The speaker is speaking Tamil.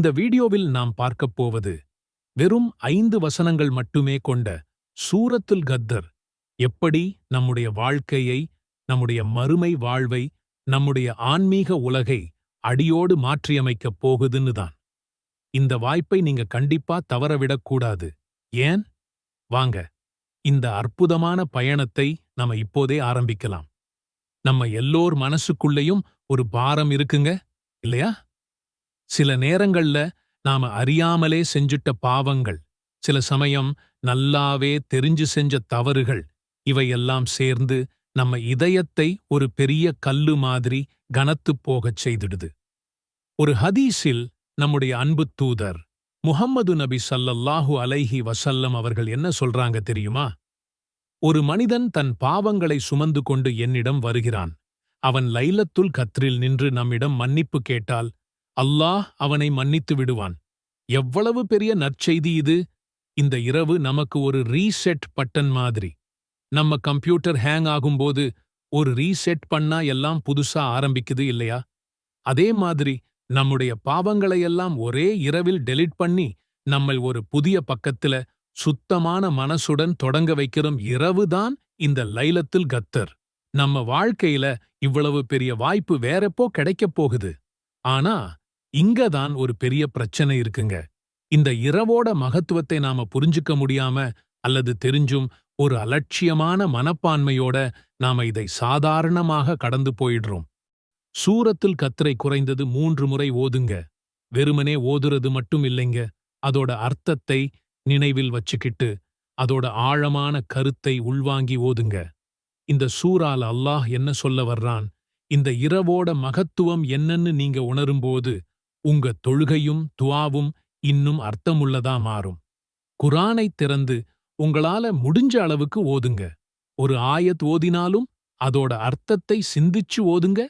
இந்த வீடியோவில் நாம் பார்க்கப் போவது வெறும் ஐந்து வசனங்கள் மட்டுமே கொண்ட சூரத்துல் கத்தர். எப்படி நம்முடைய வாழ்க்கையை நம்முடைய மறுமை வாழ்வை நம்முடைய ஆன்மீக உலகை அடியோடு மாற்றியமைக்கப் போகுதுன்னு தான். இந்த வாய்ப்பை நீங்க கண்டிப்பா தவறவிடக்கூடாது ஏன்? வாங்க இந்த அற்புதமான பயணத்தை நம்ம இப்போதே ஆரம்பிக்கலாம். நம்ம எல்லோர் மனசுக்குள்ளேயும் ஒரு பாரம் இருக்குங்க இல்லையா? சில நேரங்கள்ல நாம அறியாமலே செஞ்சுட்ட பாவங்கள் சில சமயம் நல்லாவே தெரிஞ்சு செஞ்ச தவறுகள் இவையெல்லாம் சேர்ந்து நம்ம இதயத்தை ஒரு பெரிய கல்லு மாதிரி கனத்துப் போகச் செய்திடுது. ஒரு ஹதீஸில் நம்முடைய அன்பு தூதர் முஹம்மது நபி சல்லல்லாஹு அலைஹி வசல்லம் அவர்கள் என்ன சொல்றாங்க தெரியுமா? ஒரு மனிதன் தன் பாவங்களை சுமந்து கொண்டு என்னிடம் வருகிறான். அவன் லைலத்துல் கத்ரில் நின்று நம்மிடம் மன்னிப்பு கேட்டால் அல்லாஹ் அவனை மன்னித்து விடுவான். எவ்வளவு பெரிய நற்செய்தி இது? இந்த இரவு நமக்கு ஒரு ரீசெட் பட்டன் மாதிரி. நம்ம கம்ப்யூட்டர் ஹேங் ஆகும்போது ஒரு ரீசெட் பண்ணா எல்லாம் புதுசா ஆரம்பிக்குது இல்லையா? அதே மாதிரி நம்முடைய பாவங்களையெல்லாம் ஒரே இரவில் டெலிட் பண்ணி நம்மை ஒரு புதிய பக்கத்துல சுத்தமான மனசுடன் தொடங்க வைக்கிறோம் இரவுதான் இந்த லைலத்தில் கத்தர். நம்ம வாழ்க்கையில இவ்வளவு பெரிய வாய்ப்பு வேறப்போ கிடைக்கப் போகுது. ஆனா இங்கதான் ஒரு பெரிய பிரச்சனை இருக்குங்க. இந்த இரவோட மகத்துவத்தை நாம புரிஞ்சுக்க முடியாம அல்லது தெரிஞ்சும் ஒரு அலட்சியமான மனப்பான்மையோட நாம இதை சாதாரணமாக கடந்து போயிடுறோம். சூரத்தில் கத்திரை குறைந்தது மூன்று முறை ஓதுங்க. வெறுமனே ஓதுறது மட்டும் இல்லைங்க. அதோட அர்த்தத்தை நினைவில் வச்சுக்கிட்டு அதோட ஆழமான கருத்தை உள்வாங்கி ஓதுங்க. இந்த சூறால அல்லாஹ் என்ன சொல்ல வர்றான்? இந்த இரவோட மகத்துவம் என்னன்னு நீங்க உணரும்போது உங்க தொழுகையும் துவாவும் இன்னும் அர்த்தமுள்ளதா மாறும். குரானைத் திறந்து உங்களால முடிஞ்ச அளவுக்கு ஓதுங்க. ஒரு ஆயத் ஓதினாலும் அதோட அர்த்தத்தை சிந்திச்சு ஓதுங்க.